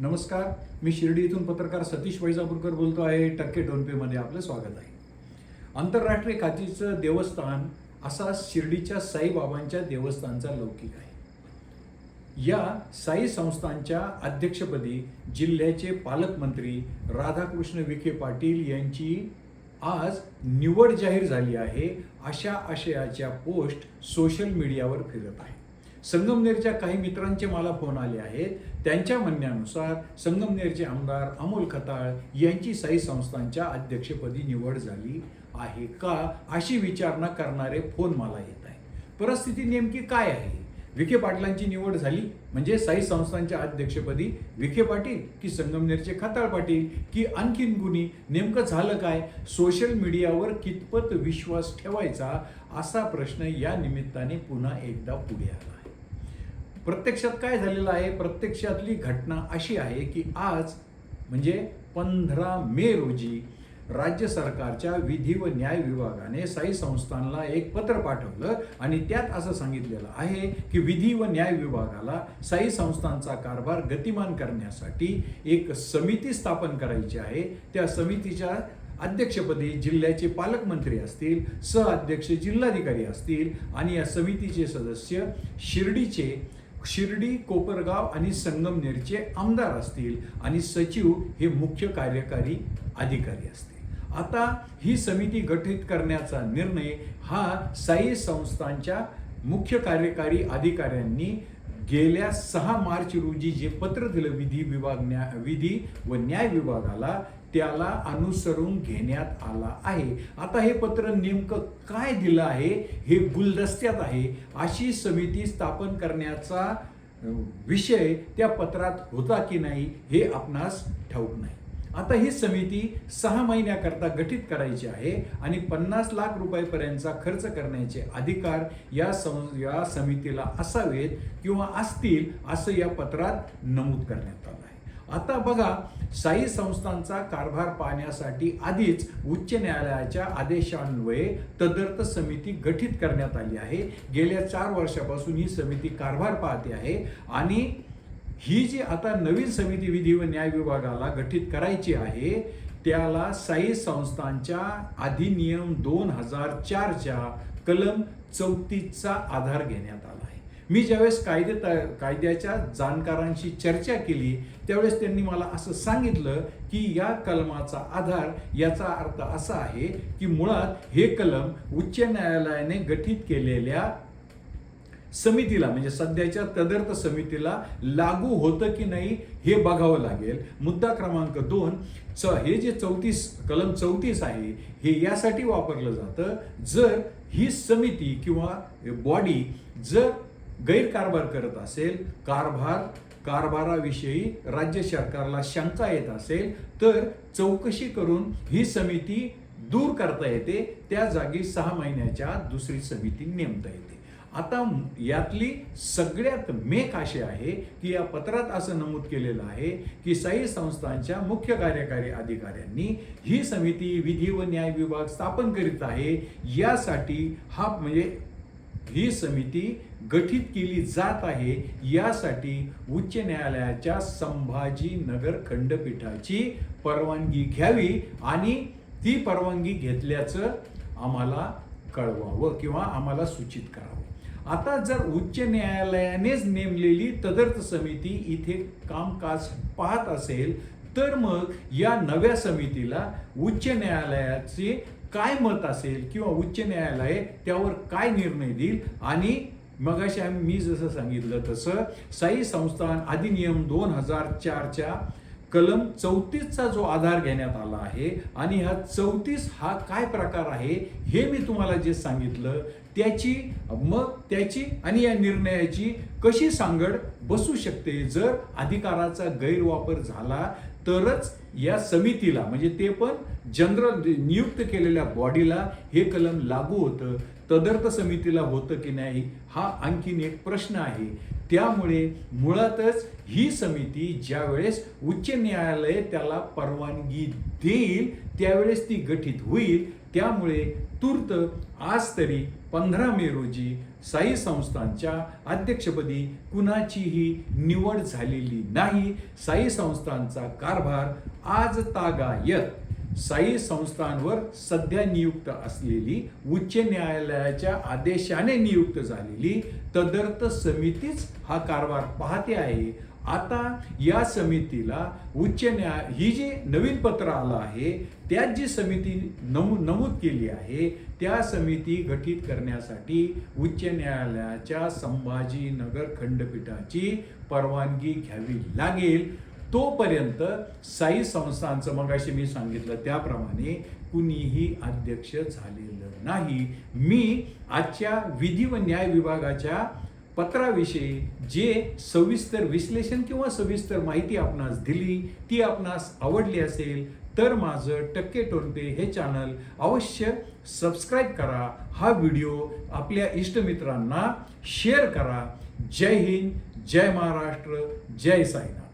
नमस्कार मी शिर्डी इथून पत्रकार सतीश वैजापूरकर बोलतो आहे. टक्के डोनपेमध्ये आपलं स्वागत आहे. आंतरराष्ट्रीय खातीचं देवस्थान असा शिर्डीच्या साईबाबांच्या देवस्थानचा लौकिक आहे. या साई संस्थांच्या अध्यक्षपदी जिल्ह्याचे पालकमंत्री राधाकृष्ण विखे पाटील यांची आज निवड जाहीर झाली आहे. अशा आशयाच्या पोस्ट सोशल मीडियावर फिरत आहे. संगमनेरच्या काही मित्रांचे मला फोन आले आहेत. त्यांच्या म्हणण्यानुसार संगमनेरचे आमदार अमोल खताळ यांची साई संस्थांच्या अध्यक्षपदी निवड झाली आहे का अशी विचारणा करणारे फोन मला येत आहे परिस्थिती नेमकी काय आहे? विखे पाटलांची निवड झाली म्हणजे साई संस्थांच्या अध्यक्षपदी विखे पाटील की संगमनेरचे खताळ पाटील की आणखीन गुणी नेमकं झालं काय? सोशल मीडियावर कितपत विश्वास ठेवायचा? असा प्रश्न या निमित्ताने पुन्हा एकदा पुढे आला आहे. प्रत्यक्षात काय झालेलं आहे? प्रत्यक्षातली घटना अशी आहे की आज म्हणजे पंधरा मे रोजी राज्य सरकारच्या विधी व न्याय विभागाने साई संस्थानला एक पत्र पाठवलं आणि त्यात असं सांगितलेलं आहे की विधी व न्याय विभागाला साई संस्थांचा कारभार गतिमान करण्यासाठी एक समिती स्थापन करायची आहे. त्या समितीच्या अध्यक्षपदी जिल्ह्याचे पालकमंत्री असतील सहअध्यक्ष जिल्हाधिकारी असतील आणि या समितीचे सदस्य शिर्डीचे शिर्डी कोपरगाव आणि संगमनेरचे आमदार असतील आणि सचिव हे मुख्य कार्यकारी अधिकारी असतील. आता ही समिती गठीत करण्याचा निर्णय हा साई संस्थांच्या मुख्य कार्यकारी अधिकाऱ्यांनी गेल्या सहा मार्च रोजी जे पत्र दिलं विधी विभाग न्या विधी व न्याय विभागाला त्याला अनुसरून घेण्यात आला आहे. आता हे पत्र नेमकं काय दिलं आहे? हे गुलदस्त्यात आहे. अशी समिती स्थापन करण्याचा विषय त्या पत्रात होता की नाही हे आपणास ठाऊक नाही. आता ही समिती सहा महिन्याकरता गठीत करायची आहे आणि पन्नास लाख रुपयापर्यंतचा खर्च करण्याचे अधिकार या सं या समितीला असावेत किंवा असतील असं या पत्रात नमूद करण्यात आलं आहे. आता बघा साई संस्थांचा कारभार पाहण्यासाठी आधीच उच्च न्यायालयाच्या आदेशान्वये तदर्थ समिती गठीत करण्यात आली आहे. गेल्या चार वर्षापासून ही समिती कारभार पाहते आहे आणि ही जी आता नवीन समिती विधी व न्याय विभागाला गठीत करायची आहे त्याला साई संस्थांच्या अधिनियम दोन हजार चारच्या कलम चौतीसचा आधार घेण्यात आला आहे. मी ज्यावेळेस कायदे त- कायद्याच्या जाणकारांशी चर्चा केली त्यावेळेस त्यांनी मला असं सांगितलं की या कलमाचा आधार याचा अर्थ असा आहे की मुळात हे कलम उच्च न्यायालयाने गठीत केलेल्या समितीला म्हणजे सध्याच्या तदर्थ समितीला लागू होतं की नाही हे बघावं लागेल. मुद्दा क्रमांक दोन च हे जे चौतीस कलम चौतीस आहे हे यासाठी वापरलं जातं जर ही समिती किंवा बॉडी जर गैरकारभार करत असेल कारभार कारभाराविषयी राज्य सरकारला शंका येत असेल तर चौकशी करून ही समिती दूर करता येते. त्या जागी सहा महिन्याच्या दुसरी समिती नेमता येते. आता यातली सगळ्यात मेक अशी आहे की या पत्रात असं नमूद केलेलं आहे की साई संस्थांच्या मुख्य कार्यकारी अधिकाऱ्यांनी ही समिती विधी व न्याय विभाग स्थापन करीत आहे. यासाठी हा म्हणजे ही समिती गठीत केली जात आहे. यासाठी उच्च न्यायालयाच्या संभाजीनगर खंडपीठाची परवानगी घ्यावी आणि ती परवानगी घेतल्याचं आम्हाला कळवावं किंवा आम्हाला सूचित करावं. आता जर उच्च न्यायालयानेच नेमलेली तदर्थ समिती इथे कामकाज पाहत असेल तर मग या नव्या समितीला उच्च न्यायालयाचे काय मत असेल किंवा उच्च न्यायालय त्यावर काय निर्णय देईल? आणि मगाशी मी जसं सांगितलं तसं साई संस्थान अधिनियम दोन हजार चारच्या कलम चौतीसचा जो आधार घेण्यात आला आहे आणि हा चौतीस हा काय प्रकार आहे हे मी तुम्हाला जे सांगितलं त्याची मग त्याची आणि या निर्णयाची कशी सांगड बसू शकते? जर अधिकाराचा गैरवापर झाला तरच या समितीला म्हणजे ते पण जनरल नियुक्त केलेल्या बॉडीला हे कलम लागू होतं. तदर्थ समितीला होतं की नाही हा आणखीन एक प्रश्न आहे. त्यामुळे मुळातच ही समिती ज्यावेळेस उच्च न्यायालय त्याला परवानगी देईल त्यावेळेस ती गठीत होईल त्यामुळे तूर्त आज तरी पंधरा मे रोजी साई संस्थांच्या अध्यक्षपदी कुणाचीही निवड झालेली नाही. साई संस्थांचा कारभार आज तागायत. साई संस्थांवर सध्या नियुक्त असलेली उच्च न्यायालयाच्या आदेशाने नियुक्त झालेली तदर्थ समितीच हा कारभार पाहते आहे. आता या समितीला उच्च न्याय ही जी नवीन पत्र आलं आहे त्यात जी समिती नमू नमूद केली आहे त्या समिती गठीत करण्यासाठी उच्च न्यायालयाच्या संभाजीनगर खंडपीठाची परवानगी घ्यावी लागेल. तोपर्यंत साई संस्थांचं मगाशी मी सांगितलं त्याप्रमाणे कुणीही अध्यक्ष झालेलं नाही. मी आजच्या विधी व न्याय विभागाच्या पत्राविषयी जे सविस्तर विश्लेषण किंवा सविस्तर माहिती आपणास दिली ती आपणास आवडली असेल तर माझं टक्के टोनपे हे चॅनल अवश्य सबस्क्राईब करा. हा व्हिडिओ आपल्या इष्टमित्रांना शेअर करा. जय हिंद जय महाराष्ट्र जय साईनाथ.